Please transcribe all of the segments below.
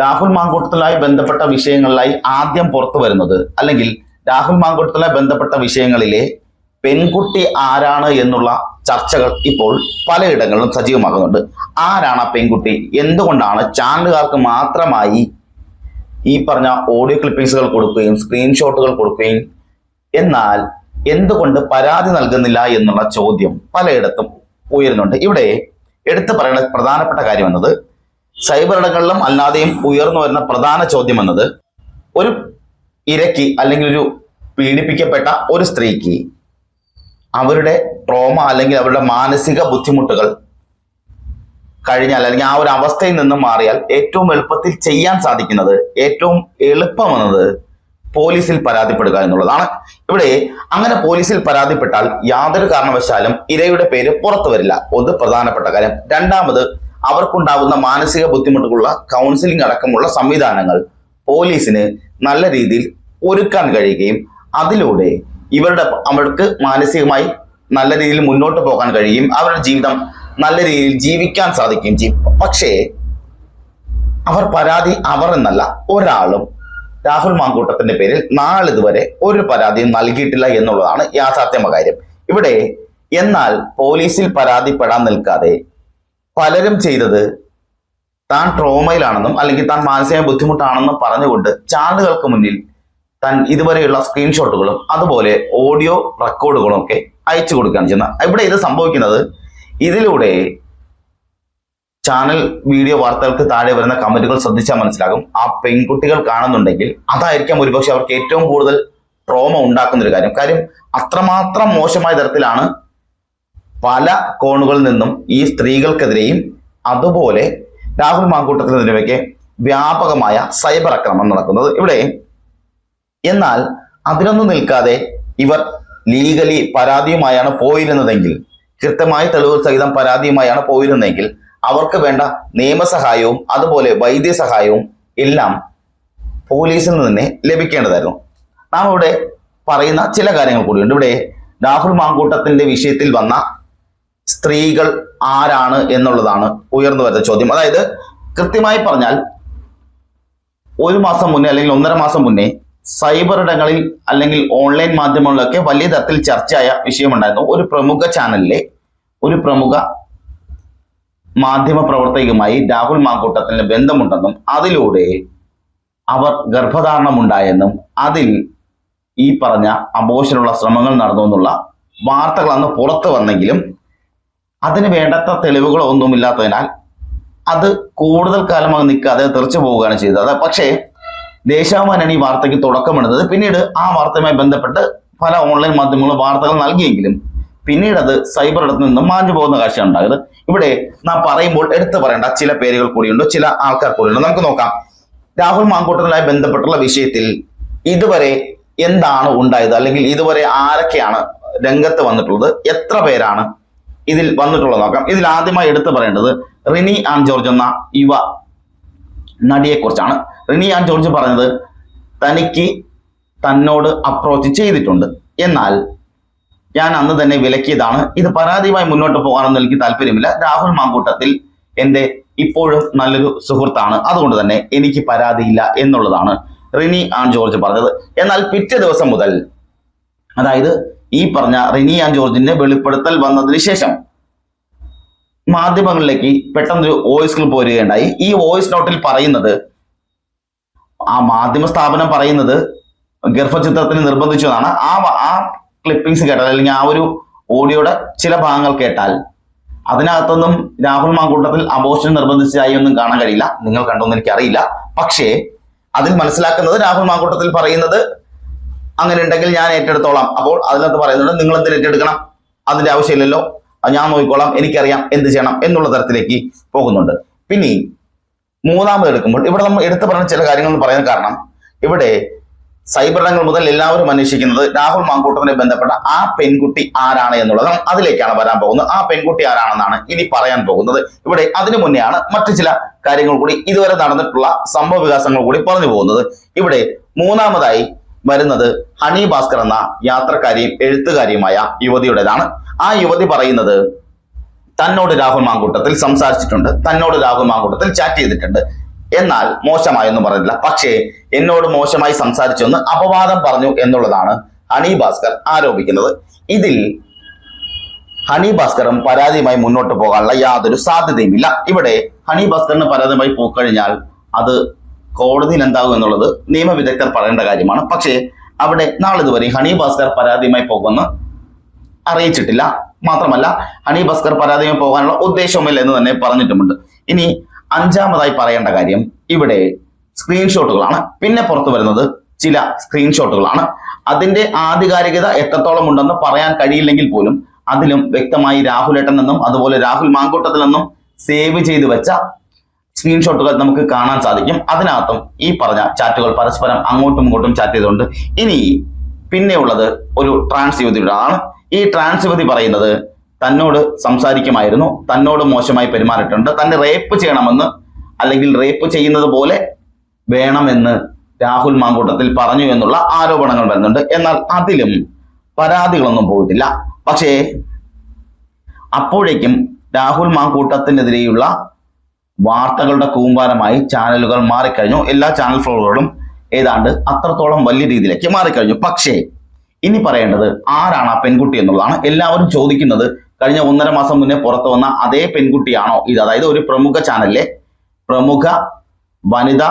രാഹുൽ മാങ്കൂട്ടത്തിലായി ബന്ധപ്പെട്ട വിഷയങ്ങളിലായി ആദ്യം പുറത്തു വരുന്നത്. അല്ലെങ്കിൽ രാഹുൽ മാങ്കൂട്ടത്തിലായി ബന്ധപ്പെട്ട വിഷയങ്ങളിലെ പെൺകുട്ടി ആരാണ് എന്നുള്ള ചർച്ചകൾ ഇപ്പോൾ പലയിടങ്ങളിലും സജീവമാകുന്നുണ്ട്. ആരാണ് ആ പെൺകുട്ടി? എന്തുകൊണ്ടാണ് ചാനലുകാർക്ക് മാത്രമായി ഈ പറഞ്ഞ ഓഡിയോ ക്ലിപ്പിംഗ്സുകൾ കൊടുക്കുകയും സ്ക്രീൻഷോട്ടുകൾ കൊടുക്കുകയും? എന്നാൽ എന്തുകൊണ്ട് പരാതി നൽകുന്നില്ല എന്നുള്ള ചോദ്യം പലയിടത്തും ഉയരുന്നുണ്ട്. ഇവിടെ എടുത്തു പറയേണ്ട പ്രധാനപ്പെട്ട കാര്യം എന്നത് സൈബർ ഇടങ്ങളിലും അല്ലാതെയും ഉയർന്നു വരുന്ന പ്രധാന ചോദ്യം എന്നത് ഒരു ഇരയ്ക്ക് അല്ലെങ്കിൽ ഒരു പീഡിപ്പിക്കപ്പെട്ട ഒരു സ്ത്രീക്ക് അവരുടെ ട്രോമ അല്ലെങ്കിൽ അവരുടെ മാനസിക ബുദ്ധിമുട്ടുകൾ കഴിഞ്ഞാൽ അല്ലെങ്കിൽ ആ ഒരു അവസ്ഥയിൽ നിന്നും മാറിയാൽ ഏറ്റവും എളുപ്പത്തിൽ ചെയ്യാൻ സാധിക്കുന്നത് ഏറ്റവും എളുപ്പമെന്നത് പോലീസിൽ പരാതിപ്പെടുക എന്നുള്ളതാണ്. ഇവിടെ അങ്ങനെ പോലീസിൽ പരാതിപ്പെട്ടാൽ യാതൊരു കാരണവശാലും ഇരയുടെ പേര് പുറത്തു വരില്ല. ഒന്ന് പ്രധാനപ്പെട്ട കാര്യം. രണ്ടാമത് അവർക്കുണ്ടാകുന്ന മാനസിക ബുദ്ധിമുട്ടുകളുള്ള കൗൺസിലിംഗ് അടക്കമുള്ള സംവിധാനങ്ങൾ പോലീസിന് നല്ല രീതിയിൽ ഒരുക്കാൻ കഴിയുകയും അതിലൂടെ ഇവരുടെ അവർക്ക് മാനസികമായി നല്ല രീതിയിൽ മുന്നോട്ട് പോകാൻ കഴിയും അവരുടെ ജീവിതം നല്ല രീതിയിൽ ജീവിക്കാൻ സാധിക്കുകയും ചെയ്യും. പക്ഷേ അവർ പരാതി അവർ എന്നല്ല ഒരാളും രാഹുൽ മാങ്കൂട്ടത്തിന്റെ പേരിൽ നാളിതുവരെ ഒരു പരാതിയും നൽകിയിട്ടില്ല എന്നുള്ളതാണ് യാഥാർത്ഥ്യമ കാര്യം ഇവിടെ എന്നാൽ പോലീസിൽ പരാതിപ്പെടാൻ നിൽക്കാതെ പലരും ചെയ്തത് താൻ ട്രോമയിലാണെന്നും അല്ലെങ്കിൽ താൻ മാനസിക ബുദ്ധിമുട്ടാണെന്നും പറഞ്ഞുകൊണ്ട് ചാനലുകൾക്ക് മുന്നിൽ താൻ ഇതുവരെയുള്ള സ്ക്രീൻഷോട്ടുകളും അതുപോലെ ഓഡിയോ റെക്കോർഡുകളും ഒക്കെ അയച്ചു കൊടുക്കുകയാണ് ചെയ്യുന്നത്. ഇവിടെ ഇത് സംഭവിക്കുന്നത് ഇതിലൂടെ ചാനൽ വീഡിയോ വാർത്തകൾക്ക് താഴെ വരുന്ന കമന്റുകൾ ശ്രദ്ധിച്ചാൽ മനസ്സിലാകും. ആ പെൺകുട്ടികൾ കാണുന്നുണ്ടെങ്കിൽ അതായിരിക്കാം ഒരുപക്ഷെ അവർക്ക് ഏറ്റവും കൂടുതൽ ട്രോമ ഉണ്ടാക്കുന്ന ഒരു കാര്യം. കാര്യം അത്രമാത്രം മോശമായ തരത്തിലാണ് പല കോണുകളിൽ നിന്നും ഈ സ്ത്രീകൾക്കെതിരെയും അതുപോലെ രാഹുൽ മാങ്കൂട്ടത്തിനെതിരെയൊക്കെ വ്യാപകമായ സൈബർ ആക്രമണം നടക്കുന്നത് ഇവിടെ. എന്നാൽ അതിനൊന്നും നിൽക്കാതെ ഇവർ ലീഗലി പരാതിയുമായാണ് പോയിരുന്നതെങ്കിൽ കൃത്യമായ തെളിവ് സഹിതം പരാതിയുമായാണ് പോയിരുന്നതെങ്കിൽ അവർക്ക് വേണ്ട നിയമസഹായവും അതുപോലെ വൈദ്യസഹായവും എല്ലാം പോലീസിൽ നിന്ന് തന്നെ ലഭിക്കേണ്ടതായിരുന്നു. നാം ഇവിടെ പറയുന്ന ചില കാര്യങ്ങൾ കൂടിയുണ്ട്. ഇവിടെ രാഹുൽ മാങ്കൂട്ടത്തിന്റെ വിഷയത്തിൽ വന്ന സ്ത്രീകൾ ആരാണ് എന്നുള്ളതാണ് ഉയർന്നു വരുന്ന ചോദ്യം. അതായത് കൃത്യമായി പറഞ്ഞാൽ ഒരു മാസം മുന്നേ അല്ലെങ്കിൽ ഒന്നര മാസം മുന്നേ സൈബർ ഇടങ്ങളിൽ അല്ലെങ്കിൽ ഓൺലൈൻ മാധ്യമങ്ങളിലൊക്കെ വലിയ തരത്തിൽ ചർച്ചയായ വിഷയമുണ്ടായിരുന്നു. ഒരു പ്രമുഖ ചാനലിലെ ഒരു പ്രമുഖ മാധ്യമ പ്രവർത്തകയുമായി രാഹുൽ മാങ്കൂട്ടത്തിന് ബന്ധമുണ്ടെന്നും അതിലൂടെ അവർ ഗർഭധാരണമുണ്ടായെന്നും അതിൽ ഈ പറഞ്ഞ അബോഷനുള്ള ശ്രമങ്ങൾ നടന്നു എന്നുള്ള വാർത്തകൾ അന്ന് പുറത്തു വന്നെങ്കിലും അതിന് വേണ്ടത്ര തെളിവുകളോ ഒന്നുമില്ലാത്തതിനാൽ അത് കൂടുതൽ കാലം അങ്ങ് നിൽക്കാതെ തെറിച്ചു പോവുകയാണ് ചെയ്തത്. പക്ഷേ ദേശാഭിമാനാണ് ഈ വാർത്തയ്ക്ക് തുടക്കമിടുന്നത്. പിന്നീട് ആ വാർത്തയുമായി ബന്ധപ്പെട്ട് പല ഓൺലൈൻ മാധ്യമങ്ങളും വാർത്തകൾ നൽകിയെങ്കിലും പിന്നീട് അത് സൈബർ ഇടത്ത് നിന്നും മാഞ്ഞു പോകുന്ന കാഴ്ചയാണ് ഉണ്ടായത്. ഇവിടെ നാം പറയുമ്പോൾ എടുത്തു പറയേണ്ട ചില പേരുകൾ കൂടിയുണ്ട്. ചില ആൾക്കാർ കൂടിയുണ്ട്. നമുക്ക് നോക്കാം. രാഹുൽ മാങ്കൂട്ടനുമായി ബന്ധപ്പെട്ടുള്ള വിഷയത്തിൽ ഇതുവരെ എന്താണ് ഉണ്ടായത്? അല്ലെങ്കിൽ ഇതുവരെ ആരൊക്കെയാണ് രംഗത്ത് വന്നിട്ടുള്ളത്? എത്ര പേരാണ് ഇതിൽ വന്നിട്ടുള്ള നോക്കാം ഇതിൽ ആദ്യമായി എടുത്തു പറയേണ്ടത് റിനി ആൻ ജോർജ് എന്ന യുവ നടിയെ കുറിച്ചാണ് റിനി ആൻ ജോർജ് പറഞ്ഞത് തനിക്ക് തന്നോട് അപ്രോച്ച് ചെയ്തിട്ടുണ്ട്. എന്നാൽ ഞാൻ അന്ന് തന്നെ വിലക്കിയതാണ്. ഇത് പരാതിയുമായി മുന്നോട്ട് പോകാനൊന്നും എനിക്ക് താല്പര്യമില്ല. രാഹുൽ മാങ്കൂട്ടത്തിൽ എന്റെ ഇപ്പോഴും നല്ലൊരു സുഹൃത്താണ്. അതുകൊണ്ട് തന്നെ എനിക്ക് പരാതിയില്ല എന്നുള്ളതാണ് റിനി ആൻ ജോർജ് പറഞ്ഞത്. എന്നാൽ പിറ്റേ ദിവസം മുതൽ അതായത് ഈ പറഞ്ഞ റിനി ആൻ ജോർജിന്റെ വെളിപ്പെടുത്തൽ വന്നതിന് ശേഷം മാധ്യമങ്ങളിലേക്ക് പെട്ടെന്ന് ഒരു വോയിസ് ക്ലിപ്പ് വരികയുണ്ടായി. ഈ വോയിസ് നോട്ടിൽ പറയുന്നത് ആ മാധ്യമ സ്ഥാപനം പറയുന്നത് ഗർഭചിത്രത്തിന് നിർബന്ധിച്ചു എന്നാണ്. ആ ആ ക്ലിപ്പിംഗ്സ് കേട്ടാൽ അല്ലെങ്കിൽ ആ ഒരു ഓഡിയോയുടെ ചില ഭാഗങ്ങൾ കേട്ടാൽ അതിനകത്തൊന്നും രാഹുൽ മാങ്കൂട്ടത്തിൽ അബോഷൻ നിർബന്ധിച്ചതായി ഒന്നും കാണാൻ കഴിയില്ല. നിങ്ങൾ കണ്ടോന്ന് എനിക്കറിയില്ല. പക്ഷേ അതിൽ മനസ്സിലാക്കുന്നത് രാഹുൽ മാങ്കൂട്ടത്തിൽ പറയുന്നത് അങ്ങനെ ഉണ്ടെങ്കിൽ ഞാൻ ഏറ്റെടുത്തോളാം. അപ്പോൾ അതിനകത്ത് പറയുന്നുണ്ട് നിങ്ങൾ എന്തിന് ഏറ്റെടുക്കണം? അതിന്റെ ആവശ്യമില്ലല്ലോ. ഞാൻ നോക്കിക്കോളാം എനിക്കറിയാം എന്ത് ചെയ്യണം എന്നുള്ള തരത്തിലേക്ക് പോകുന്നുണ്ട്. പിന്നെ മൂന്നാമത് എടുക്കുമ്പോൾ ഇവിടെ നമ്മൾ എടുത്തു പറഞ്ഞ ചില കാര്യങ്ങൾ എന്ന് കാരണം ഇവിടെ സൈബർ ഇടങ്ങൾ മുതൽ എല്ലാവരും അന്വേഷിക്കുന്നത് രാഹുൽ മാങ്കൂട്ടത്തിനെ ബന്ധപ്പെട്ട ആ പെൺകുട്ടി ആരാണ് എന്നുള്ളത്. അതിലേക്കാണ് വരാൻ പോകുന്നത്. ആ പെൺകുട്ടി ആരാണെന്നാണ് ഇനി പറയാൻ പോകുന്നത്. ഇവിടെ അതിനു മുന്നെയാണ് മറ്റു ചില കാര്യങ്ങൾ കൂടി ഇതുവരെ നടന്നിട്ടുള്ള സംഭവ വികാസങ്ങൾ കൂടി പറഞ്ഞു പോകുന്നത്. ഇവിടെ മൂന്നാമതായി വരുന്നത് ഹണി ഭാസ്കർ എന്ന യാത്രക്കാരിയും എഴുത്തുകാരിയുമായ യുവതിയുടേതാണ്. ആ യുവതി പറയുന്നത് തന്നോട് രാഹുൽ മാങ്കൂട്ടത്തിൽ സംസാരിച്ചിട്ടുണ്ട് തന്നോട് രാഹുൽ മാങ്കൂട്ടത്തിൽ ചാറ്റ് ചെയ്തിട്ടുണ്ട്. എന്നാൽ മോശമായൊന്നും പറഞ്ഞില്ല പക്ഷേ എന്നോട് മോശമായി സംസാരിച്ചെന്ന് അപവാദം പറഞ്ഞു എന്നുള്ളതാണ് ഹണി ഭാസ്കർ ആരോപിക്കുന്നത്. ഇതിൽ ഹണി ഭാസ്കറും പരാതിയുമായി മുന്നോട്ട് പോകാനുള്ള യാതൊരു സാധ്യതയുമില്ല. ഇവിടെ ഹണി ഭാസ്കറിന് പരാതിയുമായി പോയിക്കഴിഞ്ഞാൽ അത് കോടതിയിൽ എന്താകും എന്നുള്ളത് നിയമവിദഗ്ധർ പറയേണ്ട കാര്യമാണ്. പക്ഷേ അവിടെ നാളിതുവരെ ഹണി ഭാസ്കർ പരാതിയുമായി പോകുമെന്ന് അറിയിച്ചിട്ടില്ല. മാത്രമല്ല ഹണി ഭാസ്കർ പരാതിയുമായി പോകാനുള്ള ഉദ്ദേശവുമില്ല എന്ന് തന്നെ പറഞ്ഞിട്ടുമുണ്ട്. ഇനി അഞ്ചാമതായി പറയേണ്ട കാര്യം ഇവിടെ സ്ക്രീൻഷോട്ടുകളാണ്. പിന്നെ പുറത്തു വരുന്നത് ചില സ്ക്രീൻഷോട്ടുകളാണ്. അതിന്റെ ആധികാരികത എത്രത്തോളം ഉണ്ടെന്ന് പറയാൻ കഴിയില്ലെങ്കിൽ പോലും അതിലും വ്യക്തമായി രാഹുൽ ഏട്ടൻ നിന്നും അതുപോലെ രാഹുൽ മാങ്കൂട്ടത്തിൽ നിന്നും സേവ് ചെയ്തു വെച്ച സ്ക്രീൻഷോട്ടുകൾ നമുക്ക് കാണാൻ സാധിക്കും. അതിനകത്തും ഈ പറഞ്ഞ ചാറ്റുകൾ പരസ്പരം അങ്ങോട്ടും ഇങ്ങോട്ടും ചാറ്റ് ചെയ്തുകൊണ്ട് ഇനി പിന്നെ ഉള്ളത് ഒരു ട്രാൻസ് യുവതിയുടെയാണ്. ഈ ട്രാൻസ് യുവതി പറയുന്നത് തന്നോട് സംസാരിക്കുമായിരുന്നു. തന്നോട് മോശമായി പെരുമാറിയിട്ടുണ്ട്. തന്നെ റേപ്പ് ചെയ്യണമെന്ന് അല്ലെങ്കിൽ റേപ്പ് ചെയ്യുന്നത് പോലെ വേണമെന്ന് രാഹുൽ മാങ്കൂട്ടത്തിൽ പറഞ്ഞു എന്നുള്ള ആരോപണങ്ങൾ വരുന്നുണ്ട്. എന്നാൽ അതിലും പരാതികളൊന്നും പോയിട്ടില്ല. പക്ഷേ അപ്പോഴേക്കും രാഹുൽ മാങ്കൂട്ടത്തിനെതിരെയുള്ള വാർത്തകളുടെ കൂമ്പാരമായി ചാനലുകൾ മാറിക്കഴിഞ്ഞു. എല്ലാ ചാനൽ ഫ്ലോറുകളും ഏതാണ്ട് അത്രത്തോളം വലിയ രീതിയിലേക്ക് മാറിക്കഴിഞ്ഞു. പക്ഷേ ഇനി പറയേണ്ടത് ആരാണ് ആ പെൺകുട്ടി എന്നുള്ളതാണ്. എല്ലാവരും ചോദിക്കുന്നത് കഴിഞ്ഞ ഒന്നര മാസം മുന്നേ പുറത്തു വന്ന അതേ പെൺകുട്ടിയാണോ ഇത്? അതായത് ഒരു പ്രമുഖ ചാനലിലെ പ്രമുഖ വനിതാ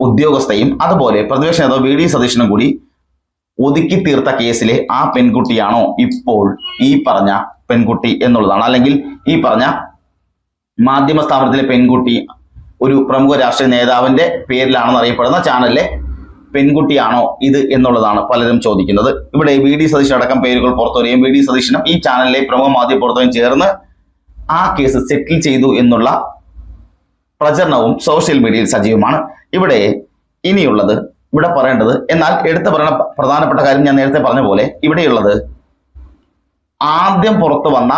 ഉദ്യോഗസ്ഥയും അതുപോലെ പ്രതിപക്ഷ നേതാവ് വി ഡി സതീശനും കൂടി ഒതുക്കി തീർത്ത കേസിലെ ആ പെൺകുട്ടിയാണോ ഇപ്പോൾ ഈ പറഞ്ഞ പെൺകുട്ടി എന്നുള്ളതാണ്. അല്ലെങ്കിൽ ഈ പറഞ്ഞ മാധ്യമ സ്ഥാപനത്തിലെ പെൺകുട്ടി ഒരു പ്രമുഖ രാഷ്ട്രീയ നേതാവിന്റെ പേരിലാണെന്ന് അറിയപ്പെടുന്ന ചാനലിലെ പെൺകുട്ടിയാണോ ഇത് എന്നുള്ളതാണ് പലരും ചോദിക്കുന്നത്. ഇവിടെ വി ഡി സതീശൻ അടക്കം പേരുകൾ പുറത്തു വരികയും വി ഡി സതീശനും ഈ ചാനലിലെ പ്രമുഖ മാധ്യമ പ്രവർത്തകരും ചേർന്ന് ആ കേസ് സെറ്റിൽ ചെയ്തു എന്നുള്ള പ്രചരണവും സോഷ്യൽ മീഡിയയിൽ സജീവമാണ്. ഇവിടെ ഇനിയുള്ളത് ഇവിടെ പറയേണ്ടത് എന്നാൽ എടുത്തു പറയുന്ന പ്രധാനപ്പെട്ട കാര്യം ഞാൻ നേരത്തെ പറഞ്ഞ പോലെ ഇവിടെയുള്ളത് ആദ്യം പുറത്തു വന്ന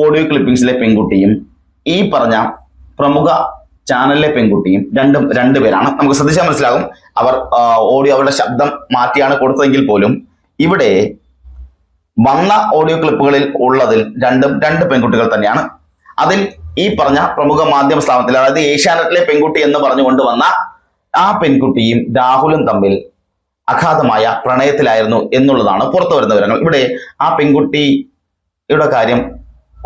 ഓഡിയോ ക്ലിപ്പിംഗ്സിലെ പെൺകുട്ടിയും ഈ പറഞ്ഞ പ്രമുഖ ചാനലിലെ പെൺകുട്ടിയും രണ്ടും രണ്ടുപേരാണ് നമുക്ക് ശ്രദ്ധിച്ചാൽ മനസ്സിലാകും. അവർ ഓഡിയോ അവരുടെ ശബ്ദം മാറ്റിയാണ് കൊടുത്തതെങ്കിൽ പോലും ഇവിടെ വന്ന ഓഡിയോ ക്ലിപ്പുകളിൽ ഉള്ളതിൽ രണ്ടും രണ്ട് പെൺകുട്ടികൾ തന്നെയാണ്. അതിൽ ഈ പറഞ്ഞ പ്രമുഖ മാധ്യമ സ്ഥാപനത്തിൽ അതായത് ഏഷ്യാനെറ്റിലെ പെൺകുട്ടി എന്ന് പറഞ്ഞുകൊണ്ട് വന്ന ആ പെൺകുട്ടിയും രാഹുലും തമ്മിൽ അഗാധമായ പ്രണയത്തിലായിരുന്നു എന്നുള്ളതാണ് പുറത്തു വരുന്ന വിവരങ്ങൾ. ഇവിടെ ആ പെൺകുട്ടിയുടെ കാര്യം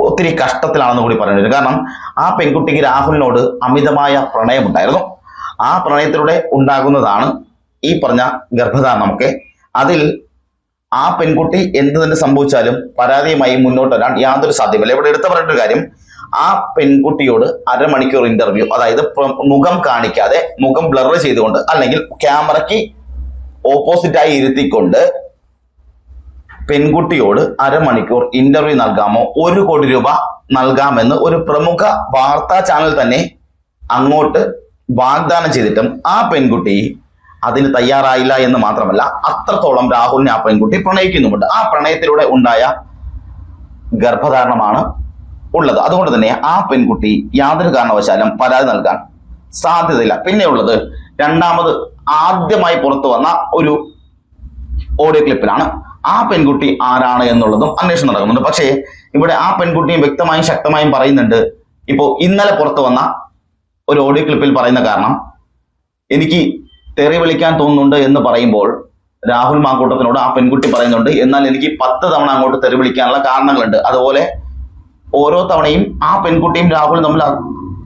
ഒത്തിരി കഷ്ടത്തിലാണെന്ന് കൂടി പറഞ്ഞിരുന്നു കാരണം ആ പെൺകുട്ടിക്ക് രാഹുലിനോട് അമിതമായ പ്രണയമുണ്ടായിരുന്നു. ആ പ്രണയത്തിലൂടെ ഉണ്ടാകുന്നതാണ് ഈ പറഞ്ഞ ഗർഭധാരണമൊക്കെ അതിൽ ആ പെൺകുട്ടി എന്ത് തന്നെ സംഭവിച്ചാലും പരാതിയുമായി മുന്നോട്ട് വരാൻ യാതൊരു സാധ്യമല്ല. ഇവിടെ എടുത്തു പറഞ്ഞിട്ടൊരു കാര്യം ആ പെൺകുട്ടിയോട് അരമണിക്കൂർ ഇന്റർവ്യൂ അതായത് മുഖം കാണിക്കാതെ മുഖം ബ്ലർ ചെയ്തുകൊണ്ട് അല്ലെങ്കിൽ ക്യാമറയ്ക്ക് ഓപ്പോസിറ്റായി ഇരുത്തിക്കൊണ്ട് പെൺകുട്ടിയോട് അരമണിക്കൂർ ഇന്റർവ്യൂ നൽകാമോ? ഒരു കോടി രൂപ നൽകാമെന്ന് ഒരു പ്രമുഖ വാർത്താ ചാനൽ തന്നെ അങ്ങോട്ട് വാഗ്ദാനം ചെയ്തിട്ടും ആ പെൺകുട്ടി അതിന് തയ്യാറായില്ല എന്ന് മാത്രമല്ല അത്രത്തോളം രാഹുലിനെ ആ പെൺകുട്ടി പ്രണയിക്കുന്നുമുണ്ട്. ആ പ്രണയത്തിലൂടെ ഉണ്ടായ ഗർഭധാരണമാണ് ഉള്ളത്. അതുകൊണ്ട് തന്നെ ആ പെൺകുട്ടി യാതൊരു കാരണവശാലും പരാതി നൽകാൻ സാധ്യതയില്ല. പിന്നെയുള്ളത് രണ്ടാമത് ആദ്യമായി പുറത്തു വന്ന ഒരു ഓഡിയോ ക്ലിപ്പിലാണ് ആ പെൺകുട്ടി ആരാണ് എന്നുള്ളതും അന്വേഷണം നടക്കുന്നുണ്ട്. പക്ഷേ ഇവിടെ ആ പെൺകുട്ടിയും വ്യക്തമായും ശക്തമായും പറയുന്നുണ്ട്. ഇപ്പോ ഇന്നലെ പുറത്തു വന്ന ഒരു ഓഡിയോ ക്ലിപ്പിൽ പറയുന്ന കാരണം എനിക്ക് തെറി വിളിക്കാൻ തോന്നുന്നുണ്ട് എന്ന് പറയുമ്പോൾ രാഹുൽ മാങ്കൂട്ടത്തിനോട് ആ പെൺകുട്ടി പറയുന്നുണ്ട് എന്നാൽ എനിക്ക് പത്ത് തവണ അങ്ങോട്ട് തെറി വിളിക്കാനുള്ള കാരണങ്ങളുണ്ട്. അതുപോലെ ഓരോ തവണയും ആ പെൺകുട്ടിയും രാഹുലും തമ്മിൽ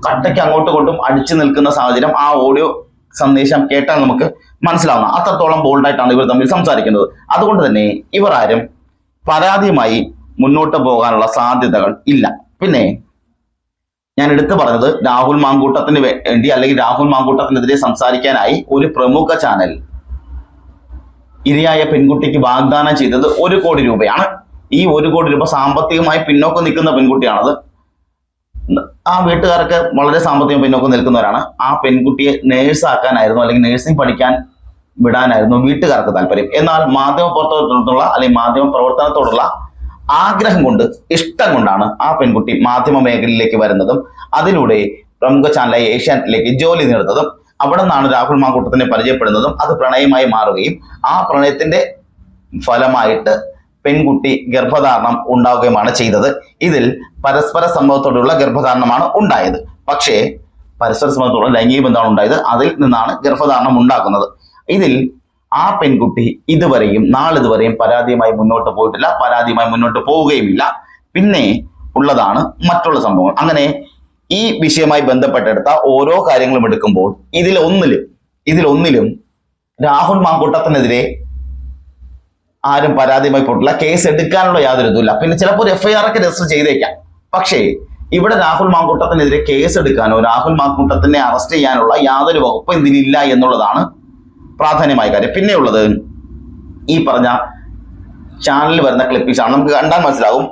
കട്ടയ്ക്ക് അങ്ങോട്ടും ഇങ്ങോട്ടും അടിച്ചു നിൽക്കുന്ന സാഹചര്യം ആ ഓഡിയോ സന്ദേശം കേട്ടാൽ നമുക്ക് മനസ്സിലാവുന്ന അത്രത്തോളം ബോൾഡായിട്ടാണ് ഇവർ തമ്മിൽ സംസാരിക്കുന്നത്. അതുകൊണ്ട് തന്നെ ഇവർ ആരും പരാതിയുമായി മുന്നോട്ട് പോകാനുള്ള സാധ്യതകൾ ഇല്ല. പിന്നെ ഞാൻ എടുത്തു പറഞ്ഞത് രാഹുൽ മാങ്കൂട്ടത്തിന് വേണ്ടി അല്ലെങ്കിൽ രാഹുൽ മാങ്കൂട്ടത്തിനെതിരെ സംസാരിക്കാനായി ഒരു പ്രമുഖ ചാനൽ ഇരയായ പെൺകുട്ടിക്ക് വാഗ്ദാനം ചെയ്തത് ഒരു കോടി രൂപയാണ്. ഈ ഒരു കോടി രൂപ സാമ്പത്തികമായി പിന്നോക്കം നിൽക്കുന്ന പെൺകുട്ടിയാണത്. ആ വീട്ടുകാർക്ക് വളരെ സാമ്പത്തികം പിന്നോക്കം നിൽക്കുന്നവരാണ്. ആ പെൺകുട്ടിയെ നേഴ്സാക്കാനായിരുന്നു അല്ലെങ്കിൽ നേഴ്സിംഗ് പഠിക്കാൻ വിടാനായിരുന്നു വീട്ടുകാർക്ക് താല്പര്യം. എന്നാൽ മാധ്യമ പ്രവർത്തനത്തോടുള്ള അല്ലെങ്കിൽ മാധ്യമ പ്രവർത്തനത്തോടുള്ള ആഗ്രഹം കൊണ്ട് ഇഷ്ടം കൊണ്ടാണ് ആ പെൺകുട്ടി മാധ്യമ മേഖലയിലേക്ക് വരുന്നതും അതിലൂടെ പ്രമുഖ ചാനലായ ഏഷ്യാനെറ്റിലേക്ക് ജോലി നേടുന്നതും അവിടെ നിന്നാണ് രാഹുൽ മാങ്കൂട്ടത്തിനെ പരിചയപ്പെടുന്നതും അത് പ്രണയമായി മാറുകയും ആ പ്രണയത്തിന്റെ ഫലമായിട്ട് പെൺകുട്ടി ഗർഭധാരണം ഉണ്ടാവുകയുമാണ് ചെയ്തത്. ഇതിൽ പരസ്പര സംഭവത്തോടുള്ള ഗർഭധാരണമാണ് ഉണ്ടായത്. പക്ഷേ പരസ്പര സംഭവത്തോടെ ലൈംഗിക ബന്ധമാണ് ഉണ്ടായത്. അതിൽ നിന്നാണ് ഗർഭധാരണം ഉണ്ടാകുന്നത്. ഇതിൽ ആ പെൺകുട്ടി ഇതുവരെയും നാളിതുവരെയും പരാതിയുമായി മുന്നോട്ട് പോയിട്ടില്ല പരാതിയുമായി മുന്നോട്ട് പോവുകയുമില്ല. പിന്നെ ഉള്ളതാണ് മറ്റുള്ള സംഭവങ്ങൾ. അങ്ങനെ ഈ വിഷയമായി ബന്ധപ്പെട്ടെടുത്ത ഓരോ കാര്യങ്ങളും എടുക്കുമ്പോൾ ഇതിൽ ഒന്നിലും ഇതിൽ ഒന്നിലും രാഹുൽ മാങ്കൂട്ടത്തിനെതിരെ ആരും പരാതിയുമായി പോയിട്ടില്ല. കേസ് എടുക്കാനുള്ള യാതൊരു ഇതുമില്ല. പിന്നെ ചിലപ്പോൾ ഒരു എഫ്ഐആർ ഒക്കെ രജിസ്റ്റർ ചെയ്തേക്കാം. പക്ഷേ ഇവിടെ രാഹുൽ മാങ്കൂട്ടത്തിനെതിരെ കേസ് എടുക്കാനോ രാഹുൽ മാങ്കൂട്ടത്തിനെ അറസ്റ്റ് ചെയ്യാനുള്ള യാതൊരു വകുപ്പും ഇതിനില്ല എന്നുള്ളതാണ് പ്രാധാന്യമായ കാര്യം. പിന്നെയുള്ളത് ഈ പറഞ്ഞ ചാനലിൽ വരുന്ന ക്ലിപ്പിംഗ്സ് ആണ്. നമുക്ക് കണ്ടാൽ മനസ്സിലാകും.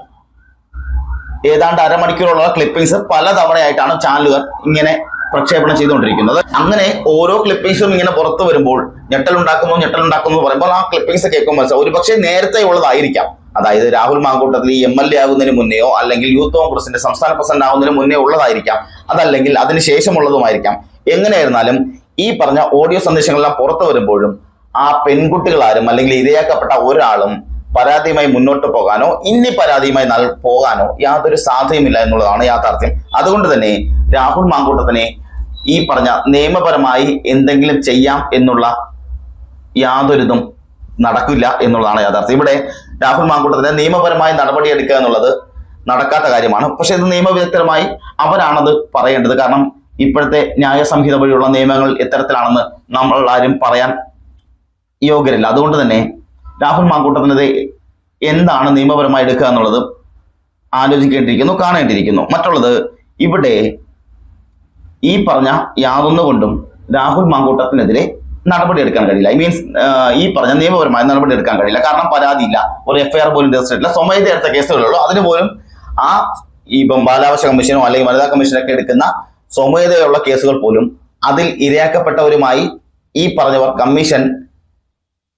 ഏതാണ്ട് അരമണിക്കൂറുള്ള ക്ലിപ്പിംഗ്സ് പല തവണയായിട്ടാണ് ചാനലുകാർ ഇങ്ങനെ പ്രക്ഷേപണം ചെയ്തുകൊണ്ടിരിക്കുന്നത്. അങ്ങനെ ഓരോ ക്ലിപ്പിംഗ്സും ഇങ്ങനെ പുറത്തു വരുമ്പോൾ ഞെട്ടലുണ്ടാക്കുന്നു ഞെട്ടലുണ്ടാക്കുന്നു പറയുമ്പോൾ ആ ക്ലിപ്പിംഗ്സ് കേൾക്കുമ്പോൾ ഒരു ഒരുപക്ഷെ നേരത്തെ ഉള്ളതായിരിക്കാം. അതായത് Rahul Mankoottathil M L A ആകുന്നതിന് മുന്നെയോ അല്ലെങ്കിൽ യൂത്ത് കോൺഗ്രസിന്റെ സംസ്ഥാന പ്രസിഡന്റ് ആകുന്നതിന് മുന്നേ ഉള്ളതായിരിക്കാം. അതല്ലെങ്കിൽ അതിന് ശേഷമുള്ളതുമായിരിക്കാം. എങ്ങനെയായിരുന്നാലും ഈ പറഞ്ഞ ഓഡിയോ സന്ദേശങ്ങളെല്ലാം പുറത്തു വരുമ്പോഴും ആ പെൺകുട്ടികളാരും അല്ലെങ്കിൽ ഇരയാക്കപ്പെട്ട ഒരാളും പരാതിയുമായി മുന്നോട്ട് പോകാനോ ഇനി പരാതിയുമായി പോകാനോ യാതൊരു സാധ്യതയുമില്ല എന്നുള്ളതാണ് യാഥാർത്ഥ്യം. അതുകൊണ്ട് തന്നെ രാഹുൽ മാങ്കൂട്ടത്തിനെ ഈ പറഞ്ഞ നിയമപരമായി എന്തെങ്കിലും ചെയ്യാം എന്നുള്ള യാതൊരിതും നടക്കില്ല എന്നുള്ളതാണ് യാഥാർത്ഥ്യം. ഇവിടെ രാഹുൽ മാങ്കൂട്ടത്തിന് നിയമപരമായി നടപടിയെടുക്കുക എന്നുള്ളത് നടക്കാത്ത കാര്യമാണ്. പക്ഷെ ഇത് നിയമവിദഗ്ധരമായി അവരാണത് പറയേണ്ടത്. കാരണം ഇപ്പോഴത്തെ ന്യായ സംഹിത വഴിയുള്ള നിയമങ്ങൾ എത്തരത്തിലാണെന്ന് നമ്മൾ ആരും പറയാൻ യോഗ്യരല്ല. അതുകൊണ്ട് തന്നെ രാഹുൽ മാങ്കൂട്ടത്തിനത് എന്താണ് നിയമപരമായി എടുക്കുക എന്നുള്ളത് ആലോചിക്കേണ്ടിയിരിക്കുന്നു കാണേണ്ടിയിരിക്കുന്നു. മറ്റുള്ളത് ഇവിടെ ഈ പറഞ്ഞ യാതൊന്നുകൊണ്ടും രാഹുൽ മാങ്കൂട്ടത്തിനെതിരെ നടപടി എടുക്കാൻ കഴിയില്ല. ഐ മീൻസ് ഈ പറഞ്ഞ നിയമപരമായ നടപടി എടുക്കാൻ കഴിയില്ല. കാരണം പരാതിയില്ല ഒരു എഫ്ഐആർ പോലും രജിസ്റ്റർ ചെയ്തില്ല സ്വമേധ എടുത്ത കേസുകളുള്ളൂ അതിന് പോലും ആ ഇപ്പം ബാലാവകാശ കമ്മീഷനോ അല്ലെങ്കിൽ വനിതാ കമ്മീഷനൊക്കെ എടുക്കുന്ന സ്വമേധയുള്ള കേസുകൾ പോലും അതിൽ ഇരയാക്കപ്പെട്ടവരുമായി ഈ പറഞ്ഞവർ കമ്മീഷൻ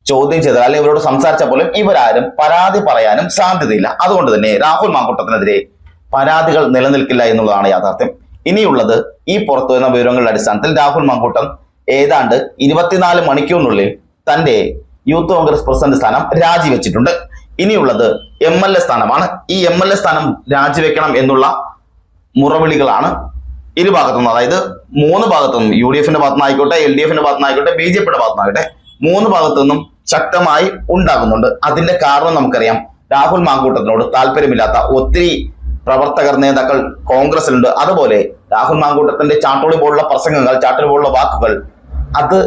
ചോദ്യം ചെയ്താൽ അല്ലെങ്കിൽ ഇവരോട് സംസാരിച്ച പോലും ഇവരാരും പരാതി പറയാനും സാധ്യതയില്ല. അതുകൊണ്ട് തന്നെ രാഹുൽ മാങ്കൂട്ടത്തിനെതിരെ പരാതികൾ നിലനിൽക്കില്ല എന്നുള്ളതാണ് യാഥാർത്ഥ്യം. ഇനിയുള്ളത് ഈ പുറത്തു വരുന്ന വിവരങ്ങളുടെ അടിസ്ഥാനത്തിൽ രാഹുൽ മാങ്കൂട്ടം ഏതാണ്ട് ഇരുപത്തിനാല് മണിക്കൂറിനുള്ളിൽ തന്റെ യൂത്ത് കോൺഗ്രസ് പ്രസിഡന്റ് സ്ഥാനം രാജിവെച്ചിട്ടുണ്ട്. ഇനിയുള്ളത് എം എൽ എ സ്ഥാനമാണ്. ഈ എം എൽ എ സ്ഥാനം രാജിവെക്കണം എന്നുള്ള മുറവിളികളാണ് ഇരുഭാഗത്തുനിന്ന് അതായത് മൂന്ന് ഭാഗത്തുനിന്നും യു ഡി എഫിന്റെ ഭാഗത്തുനിന്നായിക്കോട്ടെ എൽ ഡി എഫിന്റെ ഭാഗത്തുനിന്നായിക്കോട്ടെ ബി ജെ പിയുടെ ഭാഗത്തുനിന്നായിക്കോട്ടെ മൂന്ന് ഭാഗത്തു നിന്നും ശക്തമായി ഉണ്ടാകുന്നുണ്ട്. അതിന്റെ കാരണം നമുക്കറിയാം. രാഹുൽ മാങ്കൂട്ടത്തിനോട് താല്പര്യമില്ലാത്ത ഒത്തിരി പ്രവർത്തകർ നേതാക്കൾ കോൺഗ്രസിലുണ്ട് അതുപോലെ രാഹുൽ മാങ്കൂട്ടത്തിന്റെ ചാട്ടോളി പോലുള്ള പ്രസംഗങ്ങൾ ചാട്ടോളി പോലുള്ള വാക്കുകൾ അത്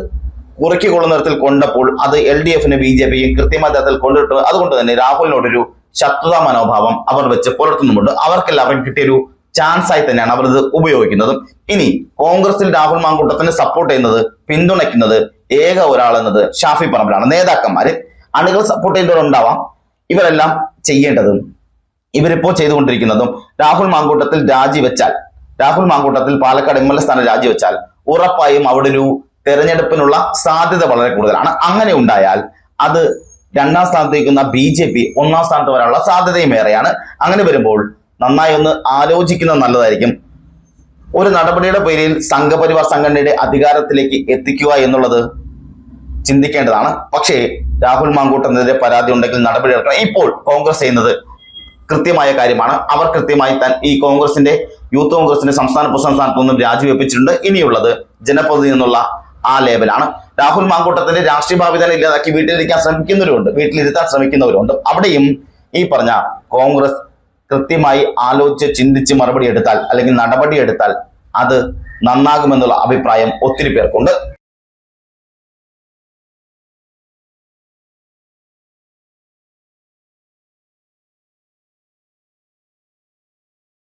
കുറുക്കിക്കൊള്ളുന്ന തരത്തിൽ കൊണ്ടപ്പോൾ അത് എൽ ഡി എഫിന് ബി ജെ പിയും കൃത്യമായ തരത്തിൽ കൊണ്ടിട്ട്. അതുകൊണ്ട് തന്നെ രാഹുലിനോടൊരു ശത്രുതാ മനോഭാവം അവർ വെച്ച് പുലർത്തുന്നുമുണ്ട്. അവർക്കെല്ലാവരും കിട്ടിയൊരു ചാൻസ് ആയി തന്നെയാണ് അവർ ഇത് ഉപയോഗിക്കുന്നത്. ഇനി കോൺഗ്രസിൽ രാഹുൽ മാങ്കൂട്ടത്തിന് സപ്പോർട്ട് ചെയ്യുന്നത് പിന്തുണയ്ക്കുന്നത് ഏക ഒരാൾ എന്നത് ഷാഫി പറമ്പിലാണ്. നേതാക്കന്മാര് അണികൾ സപ്പോർട്ട് ചെയ്യുന്നവരുണ്ടാവാം. ഇവരെല്ലാം ചെയ്യേണ്ടതും ഇവരിപ്പോ ചെയ്തുകൊണ്ടിരിക്കുന്നതും Rahul Mamkootathil രാജിവെച്ചാൽ Rahul Mankoottathil Palakkad M L A സ്ഥാനം രാജിവെച്ചാൽ ഉറപ്പായും അവിടെ ഒരു തെരഞ്ഞെടുപ്പിനുള്ള സാധ്യത വളരെ കൂടുതലാണ്. അങ്ങനെ ഉണ്ടായാൽ അത് രണ്ടാം സ്ഥാനത്ത് നിൽക്കുന്ന ബി ജെ പി ഒന്നാം സ്ഥാനത്ത് വരാനുള്ള സാധ്യതയും ഏറെയാണ്. അങ്ങനെ വരുമ്പോൾ നന്നായി ഒന്ന് ആലോചിക്കുന്നത് നല്ലതായിരിക്കും. ഒരു നടപടിയുടെ പേരിൽ സംഘപരിവാർ സംഘടനയുടെ അധികാരത്തിലേക്ക് എത്തിക്കുക എന്നുള്ളത് ചിന്തിക്കേണ്ടതാണ്. പക്ഷേ രാഹുൽ മാങ്കൂട്ടനെതിരെ പരാതി ഉണ്ടെങ്കിൽ നടപടി എടുക്കണം. ഇപ്പോൾ കോൺഗ്രസ് ചെയ്യുന്നത് കൃത്യമായ കാര്യമാണ്. അവർ കൃത്യമായി താൻ ഈ കോൺഗ്രസിന്റെ യൂത്ത് കോൺഗ്രസിന്റെ സംസ്ഥാന പ്രസിഡന്റ് സ്ഥാനത്ത് നിന്നും രാജിവെപ്പിച്ചിട്ടുണ്ട്. ഇനിയുള്ളത് ജനപ്രതിനിധി എന്നുള്ള ആ ലേബലാണ് രാഹുൽ മാങ്കൂട്ടത്തിന്റെ രാഷ്ട്രീയ ഭാവി തന്നെ ഇല്ലാതാക്കി വീട്ടിലിരിക്കാൻ ശ്രമിക്കുന്നവരുണ്ട്. വീട്ടിലിരുത്താൻ ശ്രമിക്കുന്നവരുണ്ട്. അവിടെയും ഈ പറഞ്ഞ കോൺഗ്രസ് കൃത്യമായി ആലോചിച്ച് ചിന്തിച്ച് മറുപടി എടുത്താൽ അല്ലെങ്കിൽ നടപടി എടുത്താൽ അത് നന്നാകുമെന്നുള്ള അഭിപ്രായം ഒത്തിരി പേർക്കുണ്ട്.